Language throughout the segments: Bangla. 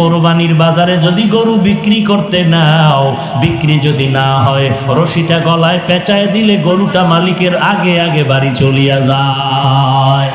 কোরবানির বাজারে যদি গরু বিক্রি করতে নাও, বিক্রি যদি না হয়, রশিটা গলায় পেঁচায় দিলে গরুটা মালিকের আগে আগে বাড়ি চলিয়া যায়।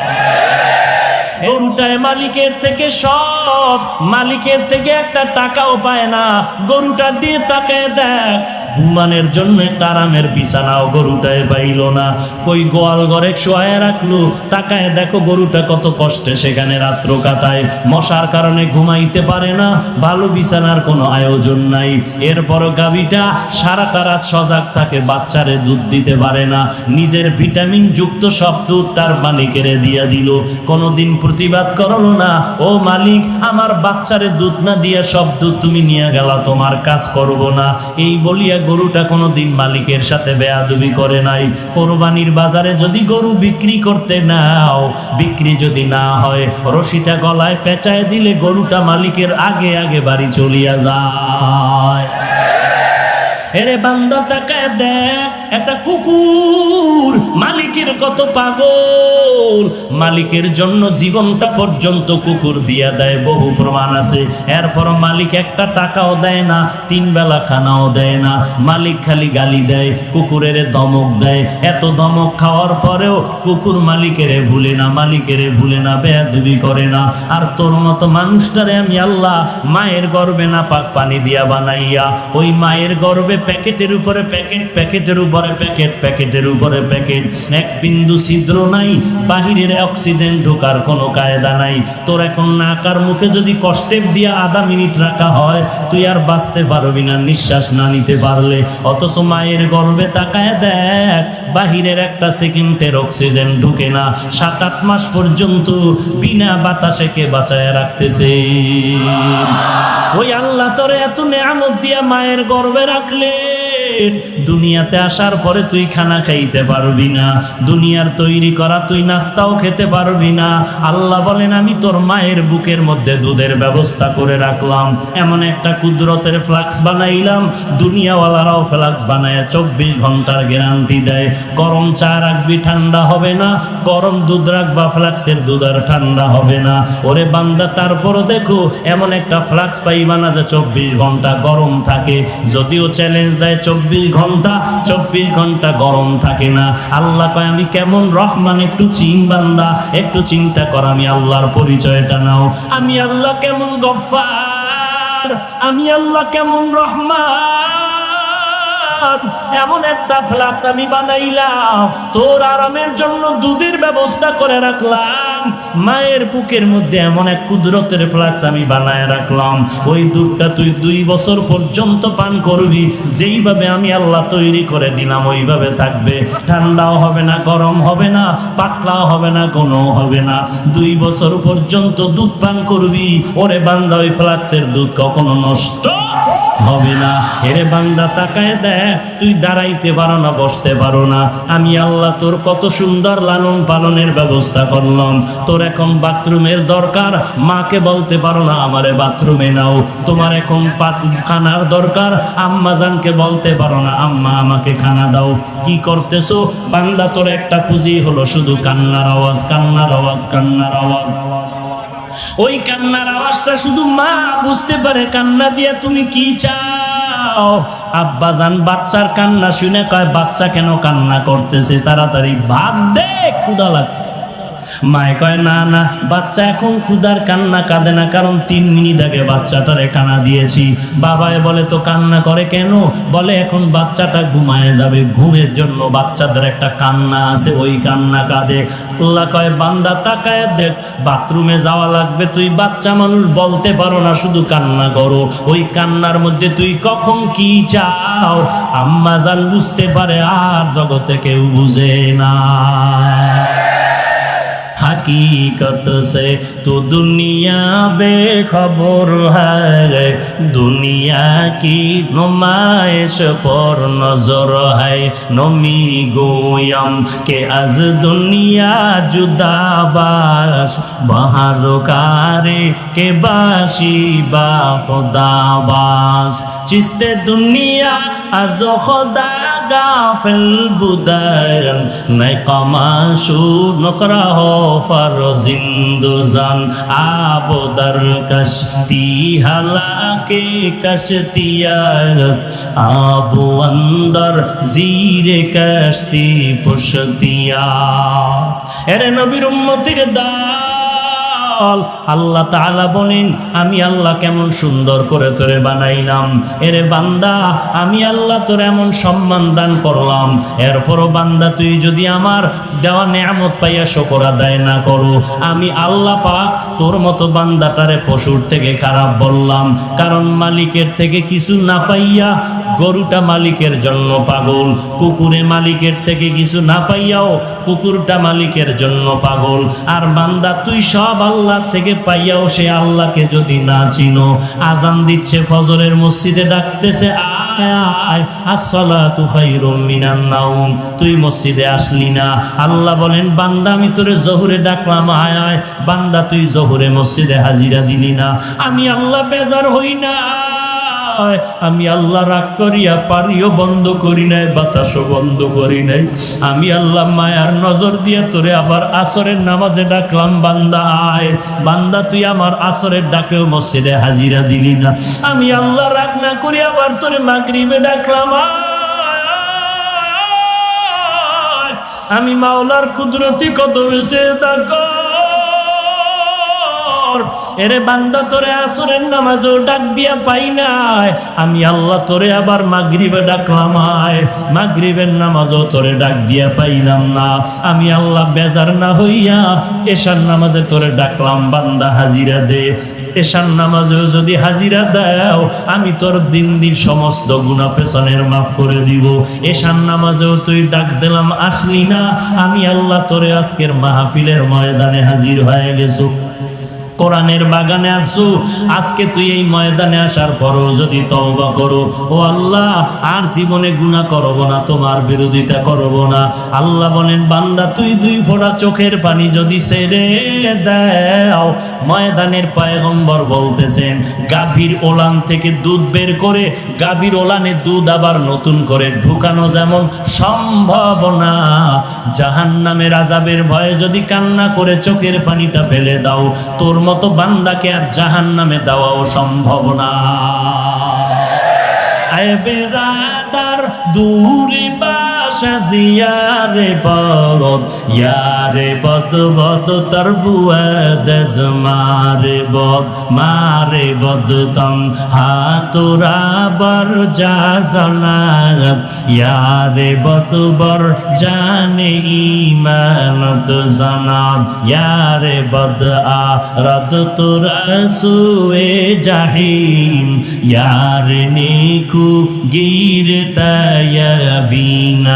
গরুটায় মালিকের থেকে সব, মালিকের থেকে একটা টাকাও পায় না, গরুটা দিয়ে তাকে দেখ ঘুমানের জন্য আরামের বিছানাও গরুটায় পাইল না। কই গোয়াল ঘরে শোয়ায় রাখল? তাকায় দেখো গরুটা কত কষ্টে সেখানে রাত্র কাটায়। মশার কারণে ঘুমাইতে পারে না, ভালো বিছানার কোনো আয়োজন নাই। এরপরও গাবিটা সারাটা রাত সজাগ থাকে, বাচ্চারে দুধ দিতে পারে না। নিজের ভিটামিন যুক্ত সব দুধ তার মালিকেরে দিয়া দিল। কোনোদিন প্রতিবাদ করল না, ও মালিক, আমার বাচ্চারে দুধ না দিয়া সব দুধ তুমি নিয়ে গেলা, তোমার কাজ করব না। এই বলিয়া গরুটা কোনো দিন মালিকের সাথে বেয়াদবি করে নাই। কোরবানির বাজারে যদি গরু বিক্রি করতে নাও, বিক্রি যদি না হয়, রশিটা গলায় পেঁচায় দিলে গরুটা মালিকের আগে আগে বাড়ি চলিয়া যায়। এরে বান্দা তাকায় দেখ, একটা কুকুর মালিকের কত পাগল। মালিকের জন্য জীবনটা পর্যন্ত কুকুর দিয়া দেয়, বহু প্রমাণ আছে। এরপর মালিক একটা টাকাও দেয় না, তিন বেলা খানাও দেয় না। মালিক খালি গালি দেয়, কুকুরের দমক দেয়। এত দমক খাওয়ার পরেও কুকুর মালিকেরে ভুলে না, মালিকেরে ভুলে না, বেয়াদবি করে না। আর তোর মতো মানুষটারে আমি আল্লাহ মায়ের গর্বে না পাক পানি দিয়া বানাইয়া, ওই মায়ের গর্বে প্যাকেটের উপরে প্যাকেট, প্যাকেটের উপরে প্যাকেট, প্যাকেটের উপরে প্যাকেট। এক বিন্দু ছিদ্র নাই বাহিরের অক্সিজেন ঢোকার কোনো কায়দা নাই। তোর এখন নাকার মুখে যদি কষ্টেপ দিয়া আধা মিনিট রাখা হয়, তুই আর বাঁচতে পারবি না, নিঃশ্বাস না নিতে পারলে। অথচ মায়ের গর্বে তাকায় দেখ, বাহিরের একটা সেকেন্ডের অক্সিজেন ঢুকে না। সাত আট মাস পর্যন্ত বিনা বাতাসে কে বাঁচায় রাখতেছে? ওই আল্লাহ তোরে এত নেয়ামত দিয়া মায়ের গর্বে রাখলে দুনিয়াতে আসার পরে তুই খানা খাইতে পারবি না। দুনিয়ার তৈরি করা তুই নাস্তাও খেতে পারবি না। আল্লাহ বলেন, আমি তোর মায়ের বুকের মধ্যে দুধের ব্যবস্থা করে রাখলাম। এমন একটা কুদরতের ফ্লাক্স বানাইলাম। দুনিয়াওয়ালারাও ফ্লাক্স বানায় চব্বিশ ঘণ্টার গ্যারান্টি দেয়। গরম চা রাখবি, ঠান্ডা হবে না। গরম দুধ রাখবা, ফ্লাক্সের দুধ আর ঠান্ডা হবে না। ওরে বান্দা, তারপরও দেখো, এমন একটা ফ্লাক্স পাইবা না যে চব্বিশ ঘণ্টা গরম থাকে। যদিও চ্যালেঞ্জ দেয় চব্বিশ ঘণ্টা চব্বিশ ঘণ্টা গরম থাকে না। আল্লাহ কয়, আমি কেমন রহমান, একটু চিন বান্দা, একটু চিন্তা কর, আমি আল্লাহর পরিচয়টা নাও। আমি আল্লাহ কেমন গফার আমি আল্লাহ কেমন রহমান। এমন একটা ফ্লাক্স আমি বানাইলাম, তোর আরামের জন্য দুধের ব্যবস্থা করে রাখলাম। মায়ের বুকের মধ্যে এমন এক কুদরতের ফ্লাক্স আমি বানায় রাখলাম। ওই দুধটা তুই দুই বছর পর্যন্ত পান করবি, যেইভাবে আমি আল্লাহ তৈরি করে দিলাম, ওইভাবে থাকবে। ঠান্ডাও হবে না, গরম হবে না, পাতলাও হবে না কোনো হবে না। দুই বছর পর্যন্ত দুধ পান করবি, ওরে বান্দা, ওই ফ্লাক্সের দুধ কখনো নষ্ট হবে না। হেরে বান্দা, তাকায় দেয় তুই দাঁড়াইতে পারো না, বসতে পারো না। আমি আল্লাহ তোর কত সুন্দর লালন পালনের ব্যবস্থা করলাম। তোর এখন বাথরুমের দরকার, মাকে বলতে পারো না, আমারে বাথরুমে নাও। তোমার এখন খানার দরকার, আম্মা জানকে বলতে পারো না, আম্মা আমাকে খানা দাও। কি করতেছো? বান্দা, তোর একটা পুঁজি হলো শুধু কান্নার আওয়াজ কান্নার আওয়াজ কান্নার আওয়াজ। ওই কান্নার আওয়াজটা শুধু মা বুঝতে পারে, কান্না দিয়ে তুমি কি চাও? আব্বা যান বাচ্চার কান্না শুনে কয়, বাচ্চা কেন কান্না করতেছে? তাড়াতাড়ি ভাত দে ক্ষুদা লাগছে। মায়ে কয়, না না, বাচ্চা এখন ক্ষুদার কান্না কাঁদে না, কারণ তিন মিনিট আগে বাচ্চাটারে কান্না দিয়েছি। বাবায় বলে, তো কান্না করে কেন? বলে, এখন বাচ্চাটা ঘুমায় যাবে, ঘুমের জন্য বাচ্চাদের একটা কান্না আছে, ওই কান্না কাঁদে। আল্লাহ কয়, বান্দা, তাকায় দেখ, বাথরুমে যাওয়া লাগবে, তুই বাচ্চা মানুষ বলতে পারো না, শুধু কান্না করো। ওই কান্নার মধ্যে তুই কখন কি চাও? আম্মা জান বুঝতে পারে, আর জগতে কেউ বুঝে না। हकीकत से तो दुनिया बेखबर है दुनिया की नुमाइश पर नजर है नमी गोयम के आज दुनिया जुदाबाश बाहर कारे के बाशी बा खुदाबाश चिस्ते दुनिया आज खुदा গাফেল বুদায়ন, নাই কমাশু নকরাহ ফর জিন্দুজান আবদার কশতি হালাকে কশতিয়াস আবু অন্দর জিরে কশতি পুষতিয়া এরে নবীর উম্মতির দল আল্লাহ তাআলা বলেন, আমি আল্লাহ কেমন সুন্দর করে তোরে বানাইলাম। এরে বান্দা, আমি আল্লাহ তোর এমন সম্মান দান করলাম। এরপরও বান্দা, তুই যদি আমার দেওয়া নেয়ামত পাইয়া শকর আদায় না করো, আমি আল্লাহ পাক তোর মতো বান্দাটারে পশুর থেকে খারাপ বললাম। কারণ মালিকের থেকে কিছু না পাইয়া গরুটা মালিকের জন্য পাগল কুকুরে মালিকের থেকে কিছু না পাইয়াও কুকুরটা মালিকের জন্য পাগল। আর বান্দা, তুই সব আল্লাহ থেকে পাইয়াও সে আল্লাহকে যদি না চিনো, আজান দিচ্ছে, ফজরের মসজিদে ডাকতেছে তুই মসজিদে আসলি না। আল্লাহ বলেন, বান্দা জহুরে ডাকলাম, আয় আয়। বান্দা, তুই জহুরে মসজিদে হাজিরা দিলি না। আমি আল্লাহ বেজার হই না। হয়। আমি আল্লাহ রাগ করিয়া পানিও বন্ধ করি নাই, বাতাসও বন্ধ করি নাই আমি আল্লাহ মায়ার নজর দিয়ে তোরে আবার আসরের নামাজে ডাকলাম, বান্দা আয়, বান্দা তুই আমার আসরের ডাকেও মসজিদে হাজিরা দিলি না আমি আল্লাহ রাগ না করি আবার তোরে মাগরিবে ডাকলাম, আয়। আমি মাওলার কুদরতি কত বেশি দেখো এরে বান্দা, তোরে আসরের নামাজও ডাক দিয়া পাই নাই। আমি আল্লাহ তোরে আবার মাগরিবে ডাকলাম আয়। মাগরিবের নামাজও তোরে ডাক দিয়া পাইলাম না। আমি আল্লাহ বেজার না হইয়া এশার নামাজে তোরে ডাকলাম, বান্দা হাজিরা দে। এশার নামাজেও যদি হাজিরা দাও, আমি তোর দিন দিন সমস্ত গুণা পেছনের মাফ করে দিব। এশার নামাজেও তুই ডাক দিলাম, আসলি না। আমি আল্লাহ তোরে আজকের মাহফিলের ময়দানে হাজির হয়ে গেছো। কোরআনের বাগানে আসু, আজকে তুই এই ময়দানে আসার পরও যদি তওবা করো, ও আল্লাহ, আর জীবনে গুনাহ করব না, তোমার বিরোধিতা করব না। আল্লাহ বলেন, বান্দা, তুই দুই ফোঁটা চোখের পানি যদি ছেড়ে দাও, ময়দানের পায়গম্বর বলতেছেন, গাভীর ওলান থেকে দুধ বের করে, গাভীর ওলানে দুধ আবার নতুন করে ঢুকানো যেমন সম্ভব না জাহান নামের আজাবের ভয়ে যদি কান্না করে চোখের পানিটা ফেলে দাও, তোর মতো বান্দাকে আর জাহান নামে দেওয়াও সম্ভব না। দূরে বাসা জিয়ারে বরদ ইয়ারে বদ বদ তর বুয়াদ মারে বদ মারে বদ তম হাতুরা বর যা জনাত ইয়ারে বদ বর জানে ইমানত জনাত ইয়ারে আ রদ তোরা সুয়ে জাহিম, ইয়ার নেকু গির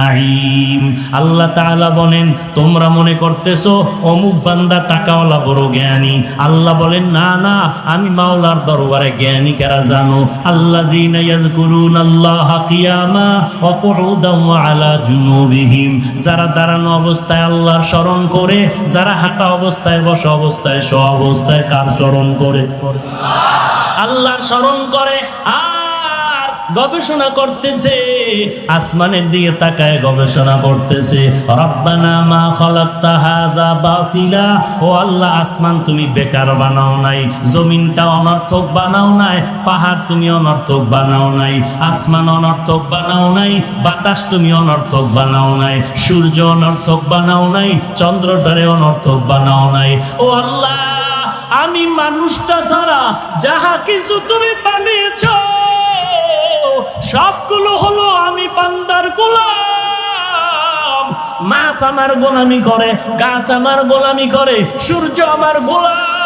নাইম আল্লাহ তাআলা বলেন, তোমরা মনে করতেছো অমুক বান্দা টাকাওয়ালা বড় জ্ঞানী। আল্লাহ বলেন, না না, আমি মাওলার দরবারে জ্ঞানী কারা জানো? আল্লাহ ইয়াযকুরুন আল্লাহ কিয়ামা ওয়া কুউদান আলা জুনুবিহিম। যারা দাঁড়ানো অবস্থায় আল্লাহর স্মরণ করে, যারা হাঁটা অবস্থায়, বসা অবস্থায় শো অবস্থায় কার স্মরণ করে? আল্লাহর স্মরণ করে। আর গবেষণা করতেছে, আসমানের দিকে তাকায় গবেষণা করতেছে। রব্বানা মা খালাকতা হাযা বাতিলা, ও আল্লাহ, আসমান তুমি বেকার বানাও নাই জমিনটা অনর্থক বানাও নাই, পাহাড় তুমি অনর্থক বানাও নাই, আসমান অনর্থক বানাও নাই, বাতাস তুমি অনর্থক বানাও নাই, সূর্য অনর্থক বানাও নাই চন্দ্রটারে অনর্থক বানাও নাই। ও আল্লাহ, আমি মানুষটা ছাড়া যাহা কিছু তুমি বানিয়েছ সবগুলো হলো আমি পান্দার গোলাম। মাছ আমার গোলামি করে, গাছ আমার গোলামি করে, সূর্য আমার গোলাম।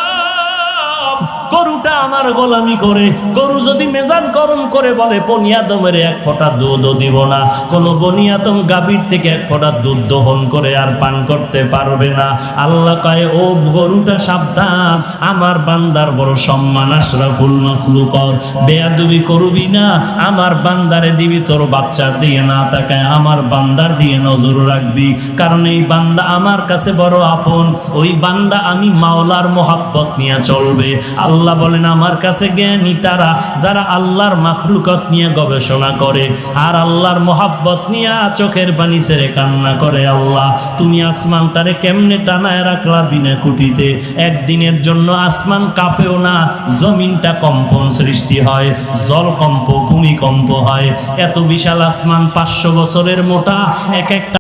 গরুটা আমার গোলামি করে। গরু যদি মেজাজ গরম করে বলে বনিয়াদমের এক ফোঁটা দুধও দিব না। কোনো বনিয়াদম গাভীর থেকে এক ফোঁটা দুধ দহন করে আর পান করতে পারবে না। আল্লাহ কয়, ও গরুটা সাবধান। আমার বান্দার বড় সম্মান, আশরাফুল মখলুকর। বেয়াদুবি করবি না। আমার বান্দারে দিবি, তোর বাচ্চার দিয়ে না তাকায়। আমার বান্দার দিয়ে নজর রাখবি। কারণ এই বান্দা আমার কাছে বড় আপন। ওই বান্দা আমি মাওলার মোহাব্বত নিয়ে চলবে। আল্লাহ আল্লাহ বলেন, আমার কাছে জ্ঞানী তারা, যারা আল্লাহর মাখলুকত নিয়ে গবেষণা করে আর আল্লাহর মোহাব্বত নিয়ে চোখের পানি ছেড়ে কান্না করে আল্লাহ। তুমি আসমান তারে কেমনে টানায় রাখলা বিনা খুঁটিতে? একদিনের জন্য আসমান কাঁপেও না, জমিনটা কম্পন সৃষ্টি হয়, জল কম্প, ভূমিকম্প হয়। এত বিশাল আসমান পাঁচশো বছরের মোটা, এক একটা